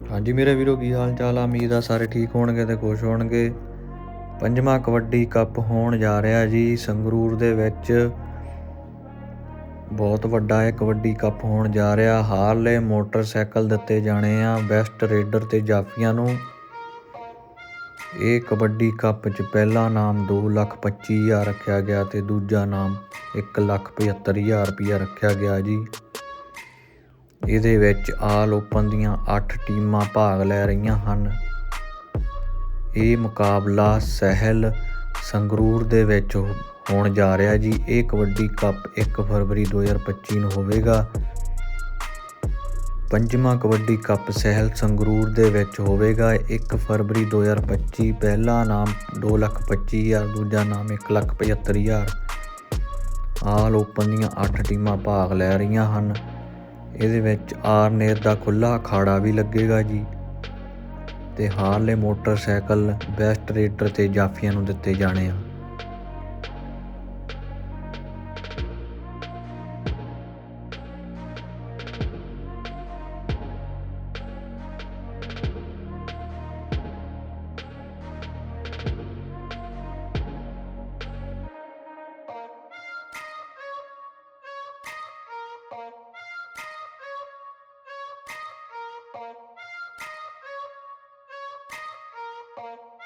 ਹਾਂਜੀ ਮੇਰੇ ਵੀਰੋ, ਕੀ ਹਾਲ ਚਾਲ ਆ? ਉਮੀਦ ਆ ਸਾਰੇ ਠੀਕ ਹੋਣਗੇ ਤੇ ਖੁਸ਼ ਹੋਣਗੇ। ਪੰਜਵਾਂ ਕਬੱਡੀ ਕੱਪ ਹੋਣ ਜਾ ਰਿਹਾ ਜੀ, ਸੰਗਰੂਰ ਦੇ ਵਿੱਚ। ਬਹੁਤ ਵੱਡਾ ਇਹ ਕਬੱਡੀ ਕੱਪ ਹੋਣ ਜਾ ਰਿਹਾ। ਹਾਰਲੇ ਮੋਟਰਸਾਈਕਲ ਦਿੱਤੇ ਜਾਣੇ ਆ, ਬੈਸਟ ਰੇਡਰ ਤੇ ਜਾਫੀਆਂ ਨੂੰ। ਇਹ ਕਬੱਡੀ ਕੱਪ 'ਚ ਪਹਿਲਾ ਨਾਮ 225000 ਰੱਖਿਆ ਗਿਆ ਤੇ ਦੂਜਾ ਨਾਮ 175000 ਰੁਪਇਆ ਰੱਖਿਆ ਗਿਆ ਜੀ। ਇਹਦੇ ਵਿੱਚ ਆਲ ਓਪਨ ਦੀਆਂ 8 ਟੀਮਾਂ ਭਾਗ ਲੈ ਰਹੀਆਂ ਹਨ। ਇਹ ਮੁਕਾਬਲਾ ਸਹਿਲ ਸੰਗਰੂਰ ਦੇ ਵਿੱਚ ਹੋ- ਹੋਣ ਜਾ ਰਿਹਾ ਜੀ। ਇਹ ਕਬੱਡੀ ਕੱਪ 1 ਫਰਵਰੀ 2025 ਨੂੰ ਹੋਵੇਗਾ। ਪੰਜਵਾਂ ਕਬੱਡੀ ਕੱਪ ਸਹਿਲ ਸੰਗਰੂਰ ਦੇ ਵਿੱਚ ਹੋਵੇਗਾ। 1 ਫਰਵਰੀ 2025 ਪਹਿਲਾ ਨਾਮ 225000 ਦੂਜਾ ਨਾਮ 175000 ਆਲ ਓਪਨ ਦੀਆਂ 8 ਟੀਮਾਂ ਭਾਗ ਲੈ ਰਹੀਆਂ ਹਨ। ਇਹਦੇ ਵਿੱਚ ਆਰਨੇਰ ਦਾ ਖੁੱਲਾ ਅਖਾੜਾ ਵੀ ਲੱਗੇਗਾ ਜੀ। ਤੇ ਹਾਰਲੇ ਮੋਟਰਸਾਈਕਲ ਬੈਸਟ ਰੇਟਰ ਤੇ ਜਾਫੀਆਂ ਨੂੰ ਦਿੱਤੇ ਜਾਣੇ ਆ। Thank you.